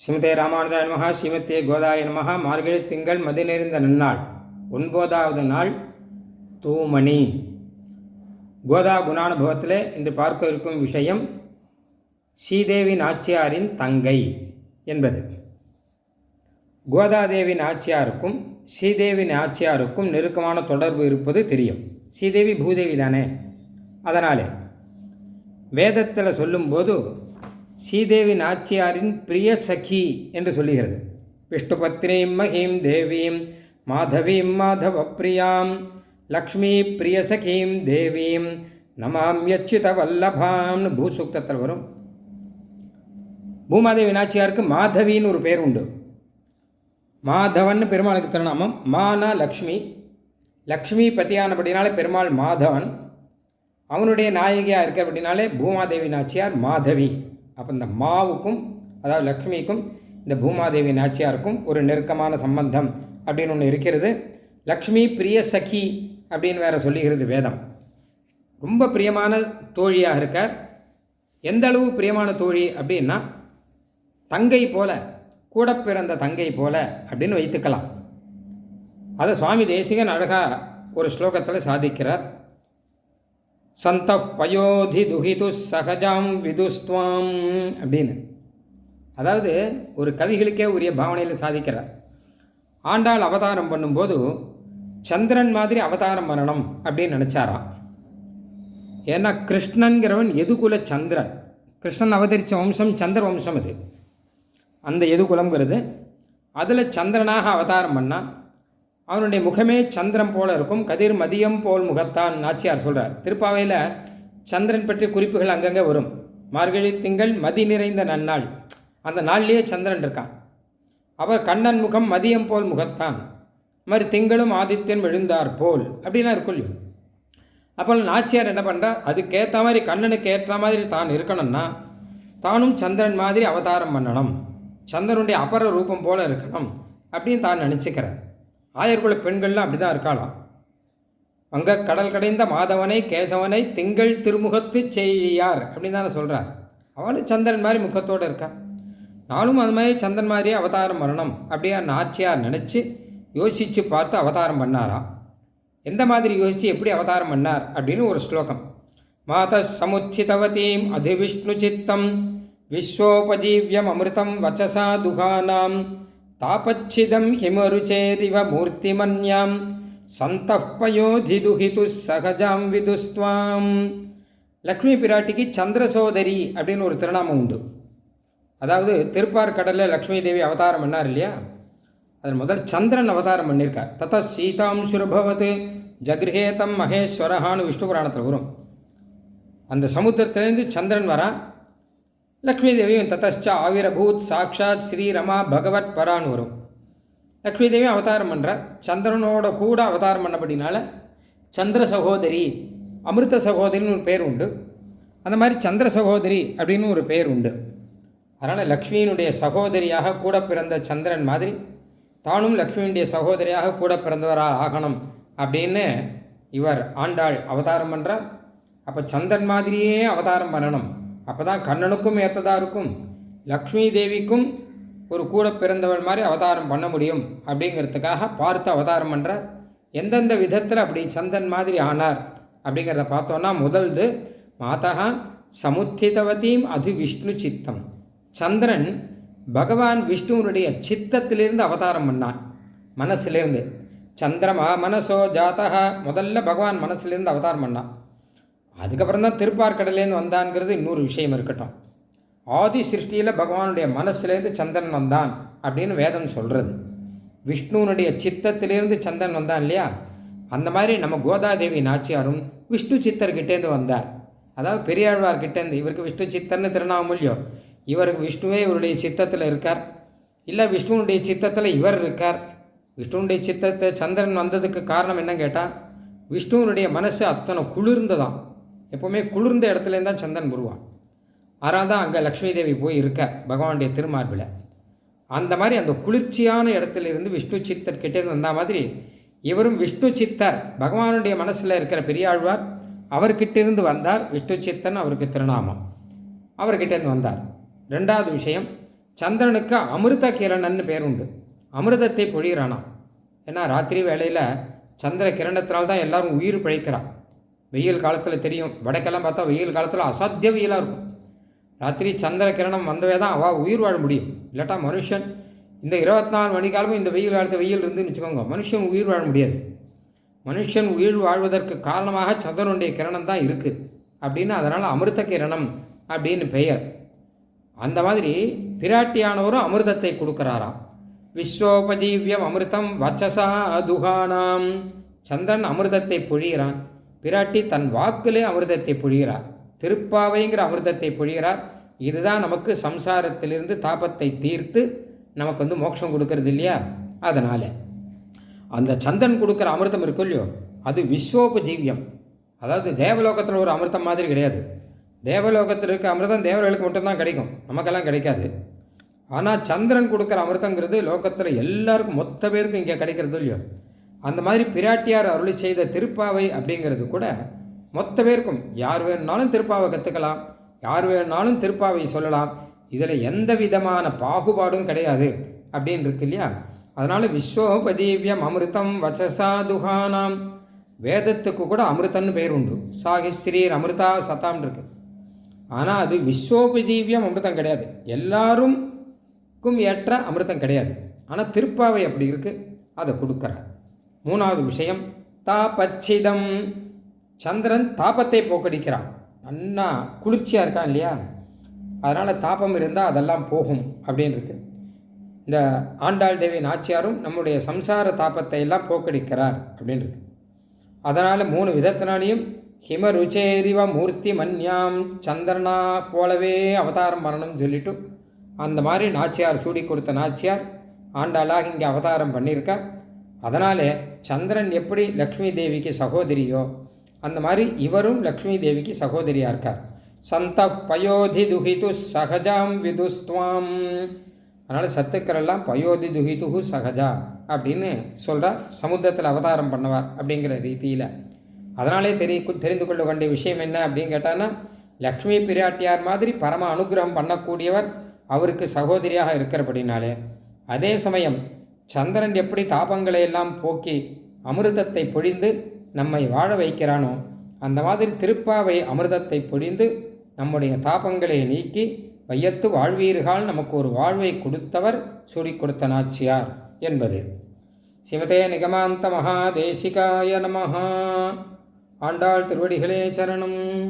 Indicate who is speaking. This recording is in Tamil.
Speaker 1: ஸ்ரீமதே ராமானுஜாய நமகா ஸ்ரீமதே கோதாய நமகா மார்கழி திங்கள் மதி நிறைந்த நன்னாள். ஒன்பதாவது நாள் தூமணி. கோதா குணானுபவத்தில் இன்று பார்க்க இருக்கும் விஷயம் ஸ்ரீதேவி நாச்சியாரின் தங்கை என்பது. கோதாதேவி நாச்சியாருக்கும் ஸ்ரீதேவி நாச்சியாருக்கும் நெருக்கமான தொடர்பு இருப்பது தெரியும். ஸ்ரீதேவி பூதேவி தானே? அதனாலே வேதத்தில் சொல்லும்போது ஸ்ரீதேவி நாச்சியாரின் பிரிய சகி என்று சொல்லுகிறது. விஷ்ணுபத்னீம் மகீம் தேவீம் மாதவீம் மாதவ பிரியாம் லக்ஷ்மி பிரிய சகீம் தேவீம் நமாம்யச்சுத வல்லபாம்னு பூசூக்தத்தில் வரும். பூமாதேவி நாச்சியாருக்கு மாதவின்னு ஒரு பேர் உண்டு. மாதவன் பெருமாளுக்கு திருநாமம் மானா லக்ஷ்மி. லக்ஷ்மி பத்தியானபடினாலே பெருமாள் மாதவன். அவனுடைய நாயகியாக இருக்க அப்படின்னாலே பூமாதேவி நாச்சியார் மாதவி. அப்போ இந்த மாவுக்கும் அதாவது லக்ஷ்மிக்கும் இந்த பூமாதேவி நாச்சியாருக்கும் ஒரு நெருக்கமான சம்பந்தம் அப்படின்னு ஒன்று இருக்கிறது. லக்ஷ்மி பிரிய சகி அப்படின்னு வேற சொல்லுகிறது வேதம். ரொம்ப பிரியமான தோழியாக இருக்கார் எந்த அளவு பிரியமான தோழி அப்படின்னா தங்கை போல கூட பிறந்த தங்கை போல அப்படின்னு வைத்துக்கலாம். அதை சுவாமி தேசிகன் அழகாக ஒரு ஸ்லோகத்தில் சாதிக்கிறார். சந்த பயோதி துஹிது சகஜாம் விதுஸ்துவாம் அப்படின்னு. அதாவது ஒரு கவிகளுக்கே உரிய பாவனையில் சாதிக்கிறார். ஆண்டாள் அவதாரம் பண்ணும்போது சந்திரன் மாதிரி அவதாரம் பண்ணணும் அப்படின்னு நினச்சாராம். ஏன்னா கிருஷ்ணன்கிறவன் எதுகுல சந்திரன்? கிருஷ்ணன் அவதரித்த வம்சம் சந்திர வம்சம் அது. அந்த எதுகுலங்கிறது அதில் சந்திரனாக அவதாரம் பண்ணால் அவனுடைய முகமே சந்திரன் போல இருக்கும். கதிர் மதியம் போல் முகத்தான் நாச்சியார் சொல்கிறார் திருப்பாவையில் சந்திரன் பற்றிய குறிப்புகள் அங்கங்கே வரும். மார்கழி திங்கள் மதி நிறைந்த நன்னாள். அந்த நாள்லேயே சந்திரன் இருக்கான். அவர் கண்ணன் முகம் மதியம் போல் முகத்தான். மாதிரி திங்களும் ஆதித்யன் விழுந்தார் போல். அப்படிலாம் இருக்கும் அப்போ நாச்சியார் என்ன பண்ணுறா அதுக்கேற்ற மாதிரி கண்ணனுக்கு ஏற்ற மாதிரி தான் இருக்கணும்னா தானும் சந்திரன் மாதிரி அவதாரம் பண்ணணும். சந்திரனுடைய அபர ரூபம் போல இருக்கணும் அப்படின்னு தான் நினச்சிக்கிறேன் ஆயர்குல பெண்கள்லாம் அப்படி தான் இருக்காளாம். அங்கே கடல் கடைந்த மாதவனை கேசவனை திங்கள் திருமுகத்து செய்யார் அப்படின்னு தானே சொல்கிறார் அவளும் சந்திரன் மாதிரி முகத்தோடு இருக்கான் நானும் அது மாதிரி சந்திரன் மாதிரியே அவதாரம் பண்ணணும் அப்படியே நாச்சியார் நினச்சி யோசித்து பார்த்து அவதாரம் பண்ணாராம் எந்த மாதிரி யோசித்து எப்படி அவதாரம் பண்ணார் அப்படின்னு ஒரு ஸ்லோகம். மாத சமுச்சிதவதீம் அதிவிஷ்ணு சித்தம் விஸ்வோபஜீவியம் அமிர்தம் வச்சசா துகானாம் தாபச்சிதம் ஹிமருச்சேரிவ மூர்த்திமன்யாம் சந்தப்பயோதிதுஹிது சகஜாம் விதுஸ்துவாம் லக்ஷ்மி பிராட்டிக்கு சந்திரசோதரி அப்படின்னு ஒரு திருநாமம் உண்டு. அதாவது திருப்பார்கடலில் லக்ஷ்மி தேவி அவதாரம் பண்ணார் இல்லையா? அதில் முதல் சந்திரன் அவதாரம் பண்ணியிருக்கார் தத்த சீதாம் சுரபவத் ஜக்ரஹேதம் மகேஸ்வரஹான்னு விஷ்ணு புராணத்தில் வரும். அந்த சமுத்திரத்திலேருந்து சந்திரன் வரான் லக்ஷ்மி தேவியும் ஆவிரபூத் சாக்ஷாத் ஸ்ரீரமா பகவத் பரான்னு வரும் லக்ஷ்மி அவதாரம் பண்ணுறார் சந்திரனோட கூட அவதாரம் பண்ணபடினால சந்திர சகோதரி அமிர்த சகோதரின்னு ஒரு பேர் உண்டு. அந்த மாதிரி சந்திர சகோதரி அப்படின்னு ஒரு பேர் உண்டு. அதனால் லக்ஷ்மியினுடைய சகோதரியாக கூட பிறந்த சந்திரன் மாதிரி தானும் லக்ஷ்மியினுடைய சகோதரியாக கூட பிறந்தவராக ஆகணும் அப்படின்னு இவர் ஆண்டாள் அவதாரம் பண்ணுறார் அப்போ சந்திரன் மாதிரியே அவதாரம் பண்ணணும். அப்போ தான் கண்ணனுக்கும் ஏற்றதாக இருக்கும். லக்ஷ்மி தேவிக்கும் ஒரு கூட பிறந்தவள் மாதிரி அவதாரம் பண்ண முடியும். அப்படிங்கிறதுக்காக பார்த்து அவதாரம் பண்ணுற எந்தெந்த விதத்தில் அப்படி சந்தன் மாதிரி ஆனார் அப்படிங்கிறத பார்த்தோன்னா முதல்து மாதா சமுத்திதவதீம் அது விஷ்ணு சித்தம். சந்திரன் பகவான் விஷ்ணுவனுடைய சித்தத்திலிருந்து அவதாரம் பண்ணான் மனசிலிருந்து. சந்திரமா மனசோ ஜாத்தகா முதல்ல பகவான் மனசுலேருந்து அவதாரம் பண்ணான். அதுக்கப்புறம் தான் திருப்பார்கடலேருந்து வந்தான்ங்கிறது இன்னொரு விஷயம் இருக்கட்டும். ஆதி சிருஷ்டியில் பகவானுடைய மனசுலேருந்து சந்திரன் வந்தான் அப்படின்னு வேதம் சொல்கிறது விஷ்ணுனுடைய சித்தத்திலேருந்து சந்திரன் வந்தான் இல்லையா? அந்த மாதிரி நம்ம கோதாதேவி நாச்சியாரும் விஷ்ணு சித்தர்கிட்டேருந்து வந்தார். அதாவது பெரியாழ்வார்கிட்டேருந்து இவருக்கு விஷ்ணு சித்தர்னு திருநாமல்யோ இவருக்கு விஷ்ணுவே இவருடைய சித்தத்தில் இருக்கார். இல்லை விஷ்ணுனுடைய சித்தத்தில் இவர் இருக்கார். விஷ்ணுனுடைய சித்தத்தை சந்திரன் வந்ததுக்கு காரணம் என்ன கேட்டால் விஷ்ணுவனுடைய மனசு அத்தனை குளிர்ந்ததான் எப்போவுமே குளிர்ந்த இடத்துலேருந்து தான் சந்திரன் உருவான் ஆனால் தான் அங்கே லக்ஷ்மி தேவி போய் இருக்கார் பகவானுடைய திருமார்பில். அந்த மாதிரி அந்த குளிர்ச்சியான இடத்துல இருந்து விஷ்ணு சித்தர் கிட்டேருந்து வந்த மாதிரி இவரும் விஷ்ணு சித்தர் பகவானுடைய மனசில் இருக்கிற பெரியாழ்வார் அவர்கிட்டேருந்து வந்தார் விஷ்ணு சித்தன் அவருக்கு திருநாமம். அவர்கிட்டேருந்து வந்தார். ரெண்டாவது விஷயம் சந்திரனுக்கு அமிர்த கிரணன்னு பேர் உண்டு. அமிர்தத்தை பொழிகிறானாம் ஏன்னா ராத்திரி வேளையில் சந்திர கிரணத்தினால் தான் எல்லாரும் உயிர் பிழைக்கிறான் வெயில் காலத்தில் தெரியும். வடக்கெல்லாம் பார்த்தா வெயில் காலத்தில் அசாத்திய வெயிலாக இருக்கும். ராத்திரி சந்திர கிரணம் வந்தவே தான் அவள் உயிர் வாழ முடியும். இல்லாட்டா மனுஷன் இந்த இருபத்தி நாலு மணி காலமும் இந்த வெயில் காலத்து வெயில் இருந்துன்னு வச்சுக்கோங்க. மனுஷன் உயிர் வாழ முடியாது. மனுஷன் உயிர் வாழ்வதற்கு காரணமாக சந்திரனுடைய கிரணம் தான் இருக்குது அப்படின்னு அதனால் அமிர்த கிரணம் அப்படின்னு பெயர். அந்த மாதிரி பிராட்டியானவரும் அமிர்தத்தை கொடுக்குறாராம். விஸ்வோபஜீவியம் அமிர்தம் வச்சசா துகானாம் சந்திரன் அமிர்தத்தை பொழிகிறான் பிராட்டி தன் வாக்கிலே அமிர்தத்தை பொழிகிறார். திருப்பாவைங்கிற அமிர்தத்தை பொழிகிறார். இதுதான் நமக்கு சம்சாரத்திலிருந்து தாபத்தை தீர்த்து நமக்கு வந்து மோட்சம் கொடுக்கறது இல்லையா? அதனால். அந்த சந்திரன் கொடுக்குற அமிர்தம் இருக்கும் இல்லையோ? அது விஸ்வோபஜீவியம். அதாவது தேவலோகத்தில் ஒரு அமிர்தம் மாதிரி கிடையாது. தேவலோகத்தில் இருக்க அமிர்தம் தேவர்களுக்கு மட்டும்தான் கிடைக்கும். நமக்கெல்லாம் கிடைக்காது. ஆனால் சந்திரன் கொடுக்குற அமிர்தங்கிறது லோகத்தில் எல்லாருக்கும் மொத்த பேருக்கும் இங்கே கிடைக்கிறது இல்லையோ? அந்த மாதிரி பிராட்டியார் அருளி செய்த திருப்பாவை அப்படிங்கிறது கூட மொத்த பேருக்கும் யார் வேணுனாலும் திருப்பாவை கற்றுக்கலாம் யார் வேணுனாலும் திருப்பாவை சொல்லலாம். இதில் எந்த விதமான பாகுபாடும் கிடையாது அப்படின்னு இருக்கு இல்லையா? அதனால் விஸ்வோபதீவியம் அமிர்தம் வச்சசா துகானாம். வேதத்துக்கு கூட அமிர்தன்னு பெயர் உண்டு. சாகிஸ்ரீர் அமிர்தா சதாம் இருக்கு. ஆனால் அது விஸ்வோபஜீவியம் அமிர்தம் கிடையாது. எல்லாருக்கும் ஏற்ற அமிர்தம் கிடையாது. ஆனால் திருப்பாவை அப்படி இருக்குது அதை கொடுக்குறார். மூணாவது விஷயம் தாபச்சிதம். சந்திரன் தாபத்தை போக்கடிக்கிறான். நன்னா குளிர்ச்சியாக இருக்கான் இல்லையா? அதனால் தாபம் இருந்தால் அதெல்லாம் போகும் அப்படின்னு இருக்கு. இந்த ஆண்டாள் தேவி நாச்சியாரும் நம்முடைய சம்சார தாபத்தை எல்லாம் போக்கடிக்கிறார் அப்படின்னு இருக்கு. அதனால் மூணு விதத்தினாலையும் ஹிம ருச்சேரிவ மூர்த்தி மன்யாம் சந்திரனா போலவே அவதாரம் பண்ணணும்னு சொல்லிட்டு அந்த மாதிரி நாச்சியார் சூடி கொடுத்த நாச்சியார் ஆண்டாளாக இங்கே அவதாரம் பண்ணியிருக்கார். அதனாலே சந்திரன் எப்படி லக்ஷ்மி தேவிக்கு சகோதரியோ அந்த மாதிரி இவரும் லக்ஷ்மி தேவிக்கு சகோதரியாக இருக்கார். சந்த பயோதி துகிது சகஜாம் விதுஸ்துவாம். அதனால் சத்துக்கள் எல்லாம் பயோதி துகிதுகு சகஜா அப்படின்னு சொல்கிறார் சமுத்திரத்தில் அவதாரம் பண்ணவார் அப்படிங்கிற ரீதியில். அதனாலே தெரிய தெரிந்து கொள்ள வேண்டிய விஷயம் என்ன அப்படின்னு கேட்டான்னா லக்ஷ்மி பிராட்டியார் மாதிரி பரம அனுகிரகம் பண்ணக்கூடியவர் அவருக்கு சகோதரியாக இருக்கிறபடினாலே அதே சமயம் சந்திரன் எப்படி தாபங்களை எல்லாம் போக்கி அமிர்தத்தை பொழிந்து நம்மை வாழ வைக்கிறானோ அந்த மாதிரி திருப்பாவை அமிர்தத்தை பொழிந்து நம்முடைய தாபங்களை நீக்கி வையத்து வாழ்வீர்கள் நமக்கு ஒரு வாழ்வை கொடுத்தவர் சூடி கொடுத்த நாச்சியார் என்பது. சிவதே நிகமாந்த மகாதேசிகாய நமஹா. ஆண்டாள் திருவடிகளே சரணம்.